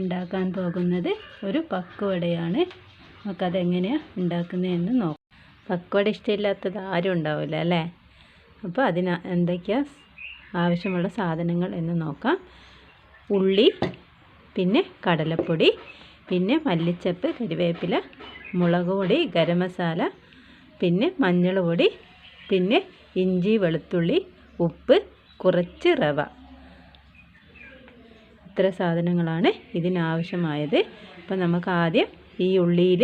ഉണ്ടാക്കാൻ പോകുന്നത് ഒരു പക്കുവടയാണ്. നമുക്കതെങ്ങനെയാണ് ഉണ്ടാക്കുന്നതെന്ന് നോക്കാം. പക്കുവട ഇഷ്ടമില്ലാത്തത് ആരും ഉണ്ടാവില്ല അല്ലേ? അപ്പോൾ അതിന് എന്തൊക്കെയാണ് ആവശ്യമുള്ള സാധനങ്ങൾ എന്ന് നോക്കാം. ഉള്ളി പിന്നെ കടലപ്പൊടി പിന്നെ മല്ലിച്ചപ്പ് കരിവേപ്പില മുളക് പൊടി ഗരം മസാല പിന്നെ മഞ്ഞൾ പൊടി പിന്നെ ഇഞ്ചി വെളുത്തുള്ളി ഉപ്പ് കുറച്ച് റവ. ഇത്ര സാധനങ്ങളാണ് ഇതിനാവശ്യമായത്. അപ്പം നമുക്ക് ആദ്യം ഈ ഉള്ളിയിൽ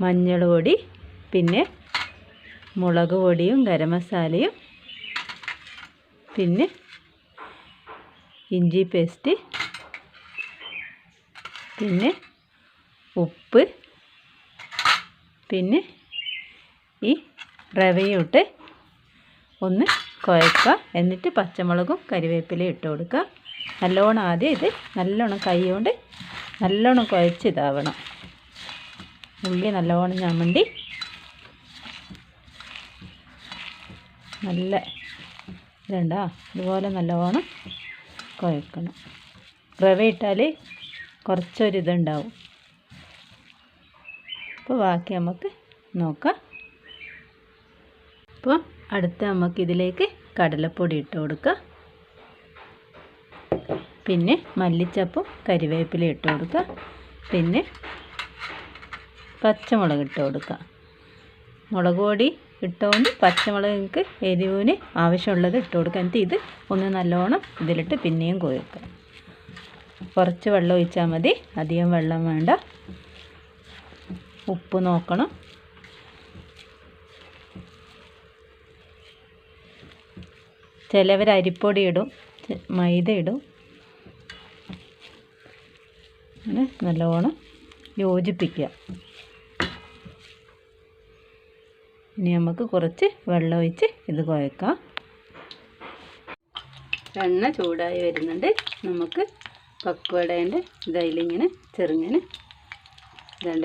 മഞ്ഞൾ പൊടി പിന്നെ മുളക് പൊടിയും ഗരം മസാലയും പിന്നെ ഇഞ്ചി പേസ്റ്റ് പിന്നെ ഉപ്പ് പിന്നെ ഈ റവയും ഇട്ട് ഒന്ന് കുഴക്കുക. എന്നിട്ട് പച്ചമുളകും കരിവേപ്പിലയും ഇട്ട് കൊടുക്കുക. നല്ലോണം ആദ്യം ഇത് നല്ലോണം കൈ കൊണ്ട് നല്ലോണം കുഴച്ച് ഇതാവണം ഉള്ളി നല്ലോണം ഞമ്മണ്ടി നല്ല ഇതുണ്ടാ? ഇതുപോലെ നല്ലോണം കുഴക്കണം. റവ ഇട്ടാൽ കുറച്ചൊരിതുണ്ടാവും അപ്പോൾ ബാക്കി നമുക്ക് നോക്കാം. അപ്പോൾ അടുത്ത നമുക്ക് ഇതിലേക്ക് കടലപ്പൊടി ഇട്ട് കൊടുക്കുക പിന്നെ മല്ലിച്ചപ്പും കരിവേപ്പില ഇട്ട് കൊടുക്കുക പിന്നെ പച്ചമുളക് ഇട്ട് കൊടുക്കുക മുളക് പൊടി ഇട്ടുകൊണ്ട് പച്ചമുളക് നിങ്ങൾക്ക് എരിവിന് ആവശ്യമുള്ളത് ഇട്ട് കൊടുക്കുക എന്നിട്ട് ഇത് ഒന്ന് നല്ലോണം ഇതിലിട്ട് പിന്നെയും കുഴക്കുക കുറച്ച് വെള്ളം ഒഴിച്ചാൽ മതി. അധികം വെള്ളം വേണ്ട. ഉപ്പ് നോക്കണം. ചിലവർ അരിപ്പൊടി ഇടും മൈദ ഇടും. അങ്ങനെ നല്ലോണം യോജിപ്പിക്കുക. ഇനി നമുക്ക് കുറച്ച് വെള്ളമൊഴിച്ച് ഇത് കുഴക്കാം. എണ്ണ ചൂടായി വരുന്നുണ്ട്. നമുക്ക് പക്വടേന്റെ ഇതതിലിങ്ങനെ ചെറുങ്ങനെ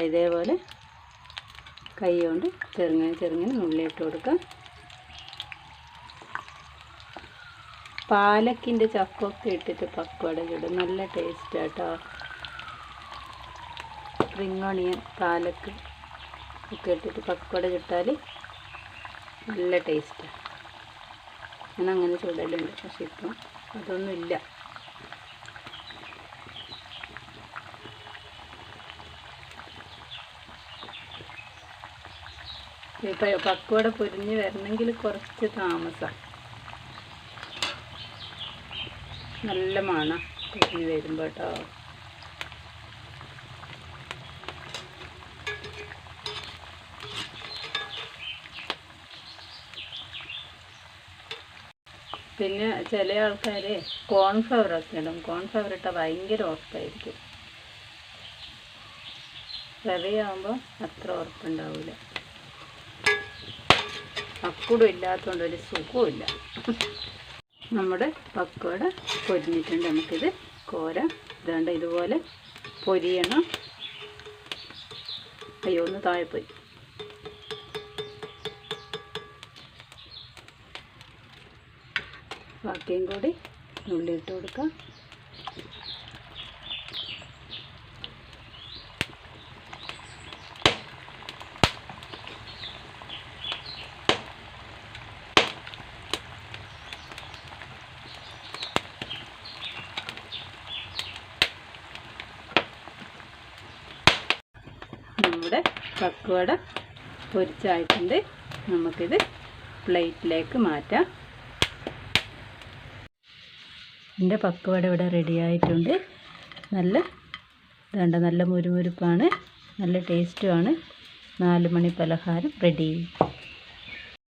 ഇതേപോലെ കൈ കൊണ്ട് ചെറുങ്ങനെ ചെറുങ്ങനെ നുള്ളിയിട്ട് കൊടുക്കാം. പാലക്കിന്റെ ചക്കൊക്കെ ഇട്ടിട്ട് പക്വട ചുടും നല്ല ടേസ്റ്റ് കേട്ടോ സ്പ്രിങ് ഓണിയൻ പാലക്ക് ഒക്കെ ഇട്ടിട്ട് പക്വട ചുട്ടാൽ നല്ല ടേസ്റ്റാണ് ഞാൻ അങ്ങനെ ചൂടലുണ്ട് പക്ഷെ ഇപ്പം അതൊന്നുമില്ല. ഇപ്പം പക്വട പൊരിഞ്ഞ് വരണമെങ്കിൽ കുറച്ച് താമസം. നല്ല മണം ഇനി വരുമ്പോൾ കേട്ടോ പിന്നെ ചില ആൾക്കാർ കോൺഫ്ലവർ ഒക്കെ ഇടും. കോൺഫ്ലവർ ഇട്ടാൽ ഭയങ്കര ഉറപ്പായിരിക്കും. റവയാകുമ്പോൾ അത്ര ഉറപ്പുണ്ടാവില്ല അക്കുടും ഇല്ലാത്തതുകൊണ്ട് ഒരു സുഖമില്ല നമ്മുടെ പക്കോട പൊരിഞ്ഞിട്ടുണ്ട്. നമുക്കിത് കോര ഇതാണ്ട് ഇതുപോലെ പൊരിയണം. അയ്യോ ഒന്ന് താഴെ പോയി. ബാക്കിയും കൂടി ഉള്ളിയിട്ട് കൊടുക്കാം. നമ്മുടെ പക്വട പൊരിച്ചായിട്ടുണ്ട്. നമുക്കിത് പ്ലേറ്റിലേക്ക് മാറ്റാം. എന്റെ പക്വട ഇവിടെ റെഡിയായിട്ടുണ്ട് നല്ല വേണ്ട നല്ല മുരുമുരുപ്പാണ്. നല്ല ടേസ്റ്റുമാണ് നാല് മണി പലഹാരം റെഡി